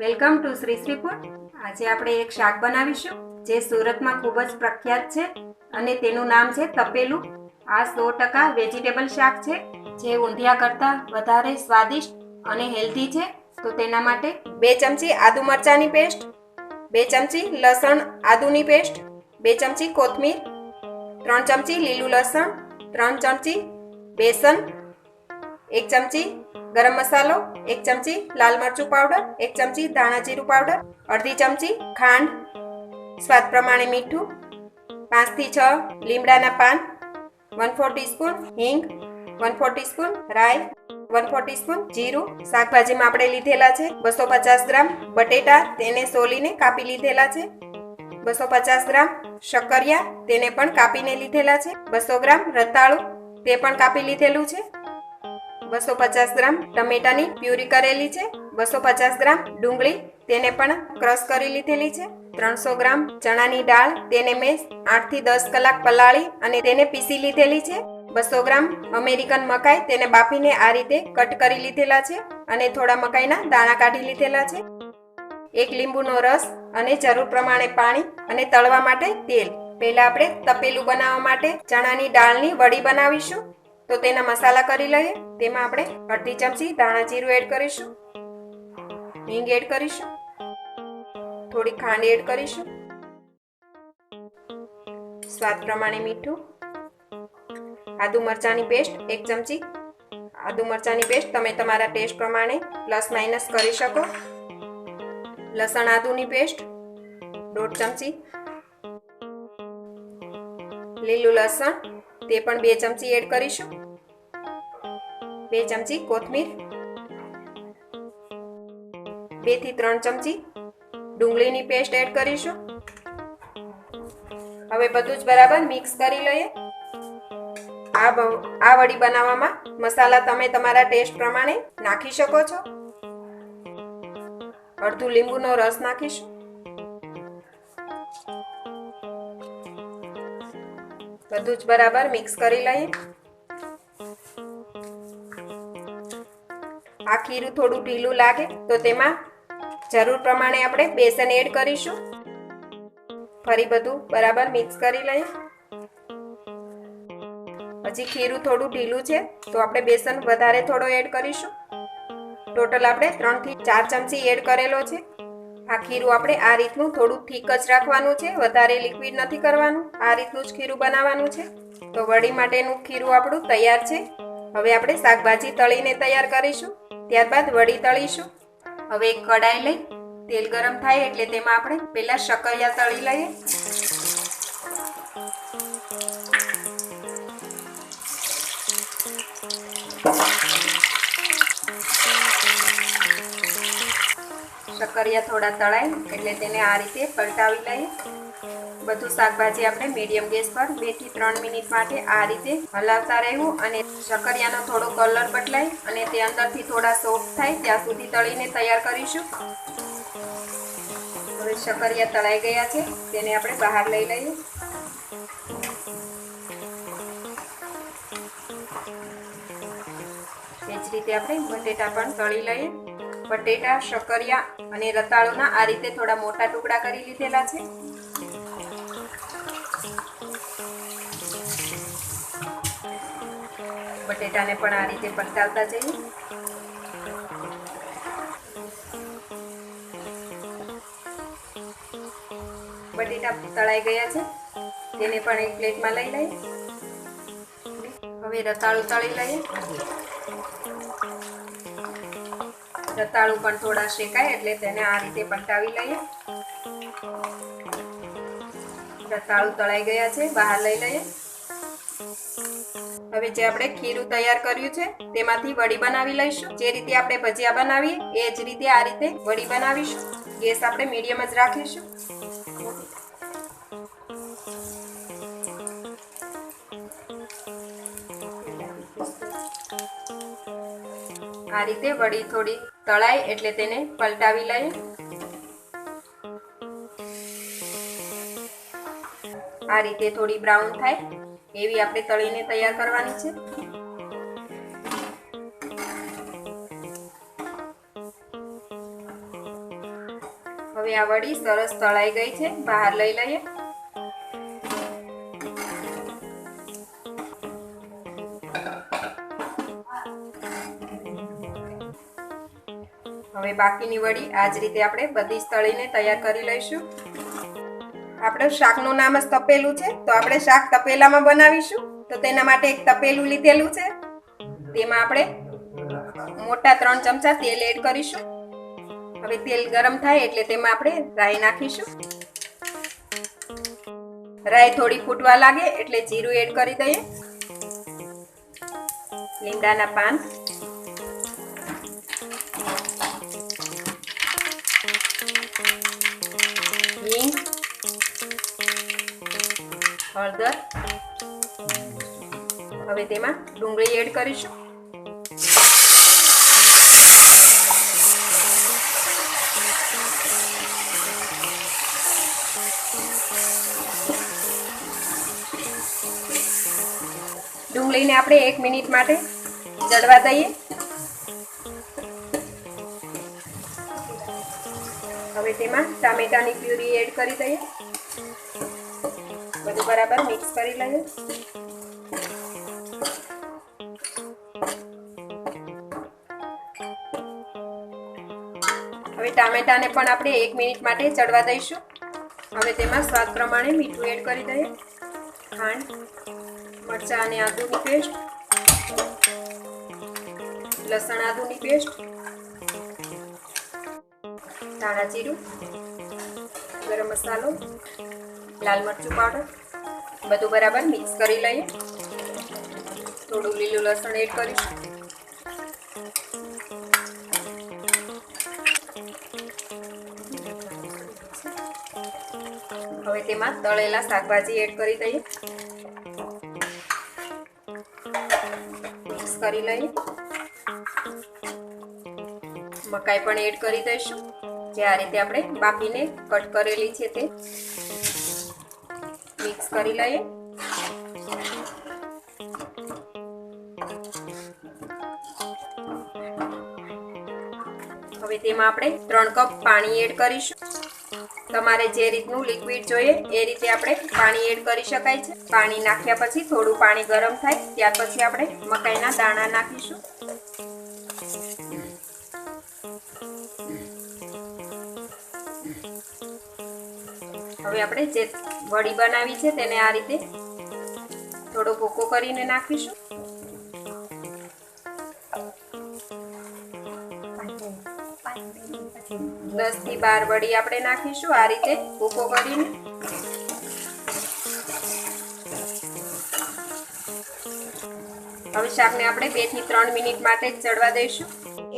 Welcome to Shri Shri food. આજે આપણે એક શાક બનાવીશું, જે સુરતમાં ખૂબ જ પ્રખ્યાત છે અને તેનું નામ છે તપેલું. આ સો ટકા વેજીટેબલ શાક છે, જે ઊંધિયા કરતાં વધારે સ્વાદિષ્ટ અને હેલ્ધી છે. તો તેના માટે બે ચમચી આદુ મરચાંની પેસ્ટ, બે ચમચી લસણ આદુની પેસ્ટ, બે ચમચી કોથમીર, ત્રણ ચમચી લીલું લસણ, ત્રણ ચમચી બેસન એક ચમચી ગરમ મસાલો, એક ચમચી લાલ મરચું પાવડર એક ચમચી ધાણા જીરું પાવડર અડધી ચમચી ખાંડ, સ્વાદ પ્રમાણે મીઠું પાંચથી છ લીમડાના પાન વન ફોર ટીસ્પૂન હિંગ વન ફોર ટીસ્પૂન રાઈ વન ફોર ટીસ્પૂન જીરું. શાકભાજીમાં આપણે લીધેલા છે બસો પચાસ ગ્રામ બટેટા, તેને સોલીને કાપી લીધેલા છે. બસો પચાસ ગ્રામ શક્કરિયા, તેને પણ કાપીને લીધેલા છે. બસો ગ્રામ રતાળું, તે પણ કાપી લીધેલું છે. બસો પચાસ ગ્રામ ટમેટાની પ્યુરી કરેલી છે, બસો પચાસ ગ્રામ ડુંગળી તેને પણ ક્રશ કરી લીધેલી છે, ત્રણસો ગ્રામ ચણાની દાળ તેને મેં આઠથી દસ કલાક પલાળી અને તેને પીસી લીધેલી છે, બસો ગ્રામ અમેરિકન મકાઈ તેને બાફીને આ રીતે કટ કરી લીધેલા છે અને થોડા મકાઈના દાણા કાઢી લીધેલા છે. એક લીંબુનો રસ અને જરૂર પ્રમાણે પાણી અને તળવા માટે તેલ. પહેલા આપણે તપેલું બનાવવા માટે ચણાની દાળની વડી બનાવીશું. તો તેના મસાલા કરી લઈએ. તેમાં આપણે અડધી ચમચી ધાણા જીરું એડ કરીશું. હિંગ એડ કરીશું. થોડી ખાંડ એડ કરીશું. સ્વાદ પ્રમાણે મીઠું. આદુ મરચાંની પેસ્ટ, એક ચમચી. આદુ મરચાંની પેસ્ટ તમે તમારા ટેસ્ટ પ્રમાણે પ્લસ માઇનસ કરી શકો. લસણ આદુની પેસ્ટ, દોઢ ચમચી. લીલું લસણ તે પણ બે ચમચી એડ કરીશું. બે ચમચી કોથમીર. બેથી ત્રણ ચમચી ડુંગળીની પેસ્ટ એડ કરીશું. હવે બધું જ બરાબર મિક્સ કરી લઈએ. આ આ વડી બનાવવામાં મસાલા તમે તમારા ટેસ્ટ પ્રમાણે નાખી શકો છો. અડધું લીંબુનો રસ નાખીશું. બધું જ બરાબર મિક્સ કરી લઈએ. આ ખીરું થોડું ઢીલું લાગે, તો તેમાં જરૂર પ્રમાણે આપણે બેસન એડ કરીશું. ફરી બધું બરાબર મિક્સ કરી લઈએ. હજી ખીરું થોડું ઢીલું છે, તો આપણે બેસન વધારે થોડો એડ કરીશું. ટોટલ આપણે ત્રણથી ચાર ચમચી એડ કરેલો છે. આ ખીરું આપણે આ રીતનું થોડું થીક જ રાખવાનું છે, વધારે લિક્વિડ નથી કરવાનું, આ રીતનું જ ખીરું બનાવવાનું છે. તો વડી માટેનું ખીરું આપણું તૈયાર છે. હવે આપણે શાકભાજી તળીને તૈયાર કરીશું, ત્યારબાદ વડી તળીશું. હવે એક કડાઈ લઈ, તેલ ગરમ થાય એટલે તેમાં આપણે પહેલાં શક્કરિયા તળી લઈએ. શક્કરિયા થોડા તળાય એટલે તેને આ રીતે પલટાવી લઈએ. બધું શાકભાજી આપણે મીડિયમ ગેસ પર બેથી ત્રણ મિનિટ માટે આ રીતે હલાવતા રહેવું અને શક્કરિયાનો થોડો કલર બદલાય અને તે અંદરથી થોડા સોફ્ટ થાય ત્યાં સુધી તળીને તૈયાર કરીશું. હવે શક્કરિયા તળાઈ ગયા છે, તેને આપણે બહાર લઈ લઈએ. એ જ રીતે આપણે બટેટા પણ તળી લઈએ. બટેટા, શક્કરિયા અને રતાળુના આ રીતે થોડા મોટા ટુકડા કરી લીધેલા છે. બટેટાને પણ આ રીતે પલટાવતા જઈએ. બટેટા તળાઈ ગયા છે. તેને પણ એક પ્લેટમાં લઈ લઈએ. હવે રતાળું તળી લઈએ. રતાળું પણ થોડા શેકાય એટલે તેને આ રીતે પલટાવી લઈએ. રતાળું તળાઈ ગયા છે, બહાર લઈ લઈએ. હવે જે આપણે ખીરું તૈયાર કર્યું છે, તેમાંથી વડી બનાવી લઈશું. જે રીતે આપણે ભજીયા બનાવીએ, એ જ રીતે આ રીતે વડી બનાવીશું. ગેસ આપણે મીડિયમ જ રાખીશું. આ રીતે વડી થોડી તળાય એટલે તેને પલટાવી લઈએ. આ રીતે થોડી બ્રાઉન થાય. એવી આપણે તળીને તૈયાર કરવાની છે. હવે આ વડી સરસ તળાઈ ગઈ છે. બહાર લઈ લઈએ. બાકીની વડી આ જ રીતે આપણે બધી જ તળીને તૈયાર કરી લઈશું. આપણે શાકનું નામ જ તપેલું છે. તો આપણે શાક તપેલામાં બનાવીશું. તો તેના માટે એક તપેલું લીધેલું છે. તેમાં આપણે મોટા ત્રણ ચમચા તેલ એડ કરીશું. હવે તેલ ગરમ થાય એટલે તેમાં આપણે રાઈ નાખીશું. રાઈ થોડી ફૂટવા લાગે એટલે જીરું એડ કરી દઈએ. લીમડાના પાન. હળદર. હવે તેમાં ડુંગળી એડ કરીશું. ડુંગળીને આપણે એક મિનિટ માટે ચડવા દઈએ. હવે તેમાં ટામેટાની પ્યુરી એડ કરી દઈએ. બધું બરાબર મિક્સ કરી લઈએ. હવે ટામેટાને પણ આપણે એક મિનિટ માટે ચડવા દઈશું. હવે તેમાં સ્વાદ પ્રમાણે મીઠું એડ કરી દઈએ. ખાંડ, મરચાં અને આદુની પેસ્ટ. લસણ, આદુની પેસ્ટ. ધાણા જીરું. ગરમ મસાલો. લાલ મરચું પાવડર. બધું બરાબર મિક્સ કરી લઈએ. થોડું લીલું લસણ એડ કરીશું. હવે તેમાં તળેલા શાકભાજી એડ કરી દઈએ. મિક્સ કરી લઈએ. મકાઈ પણ એડ કરી દઈશું. જે આ રીતે આપણે બાફીને કટ કરેલી છે તે. મિક્સ કરી લઈએ. હવે તેમાં આપણે ત્રણ કપ પાણી એડ કરીશું. તમારે જે રીતનું લિક્વિડ જોઈએ એ રીતે આપણે પાણી એડ કરી શકાય છે. પાણી નાખ્યા પછી થોડું પાણી ગરમ થાય, ત્યાર પછી આપણે મકાઈના દાણા નાખીશું. હવે આપણે જે વડી બનાવી છે તેને આ રીતે થોડો ભૂકો કરીને નાખીશું. દસથી બાર વડી આપણે નાખીશું આ રીતે ભૂકો કરીને. હવે શાકને આપણે બેથી ત્રણ મિનિટ માટે જ ચડવા દઈશું.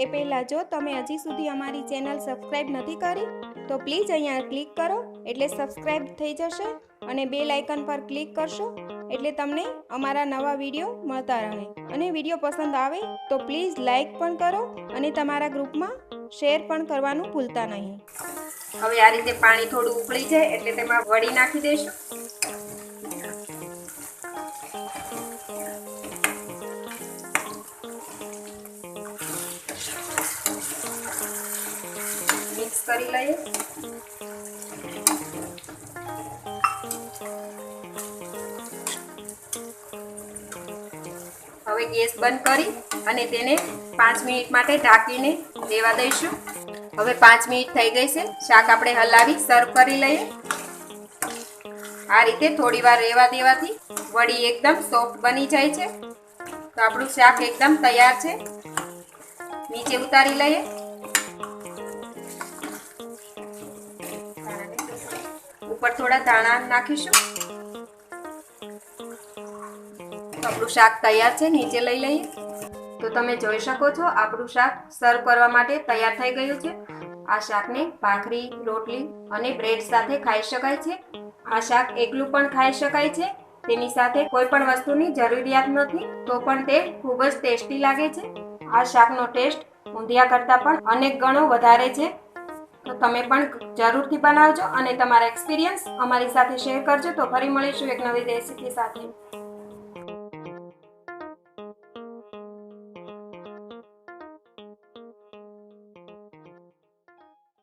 એ પહેલાં જો તમે હજી સુધી અમારી ચેનલ સબસ્ક્રાઈબ નથી કરી, તો પ્લીઝ અહીંયા ક્લિક કરો એટલે સબસ્ક્રાઈબ થઈ જશે અને બે લાઇકન પર ક્લિક કરશો એટલે તમને અમારા નવા વીડિયો મળતા રહે. અને વીડિયો પસંદ આવે તો પ્લીઝ લાઇક પણ કરો અને તમારા ગ્રુપમાં શેર પણ કરવાનું ભૂલતા નહીં. હવે આ રીતે પાણી થોડું ઉકળી જાય એટલે તેમાં વડી નાખી દેશું. મિક્સ કરી લઈએ. હવે ગેસ બંધ કરી અને તેને પાંચ મિનિટ માટે ઢાંકીને દેવા દઈશું. હવે પાંચ મિનિટ થઈ ગઈ છે. શાક આપણે હલાવી સર્વ કરી લઈએ. આ રીતે થોડી વાર રહેવા દેવાથી વડી એકદમ સોફ્ટ બની જાય છે. તો આપણું શાક એકદમ તૈયાર છે. નીચે ઉતારી લઈએ. ઉપર થોડા ધાણા નાખીશું. આપણું શાક તૈયાર છે, નીચે લઈ લઈએ. તો તમે જોઈ શકો છો, આપણું શાક સર્વ કરવા માટે તૈયાર થઈ ગયું છે. આ શાકને ભાખરી, રોટલી અને બ્રેડ સાથે ખાઈ શકાય છે. આ શાક એકલું પણ ખાઈ શકાય છે. તેની સાથે કોઈ પણ વસ્તુની જરૂરિયાત નથી, તો પણ તે ખૂબ જ ટેસ્ટી લાગે છે. આ શાકનો ટેસ્ટ ઊંધિયા કરતાં પણ અનેક ગણો વધારે છે. તો તમે પણ જરૂરથી બનાવજો અને તમારા એક્સપિરિયન્સ અમારી સાથે શેર કરજો. તો ફરી મળીશું એક નવી રેસીપી સાથે.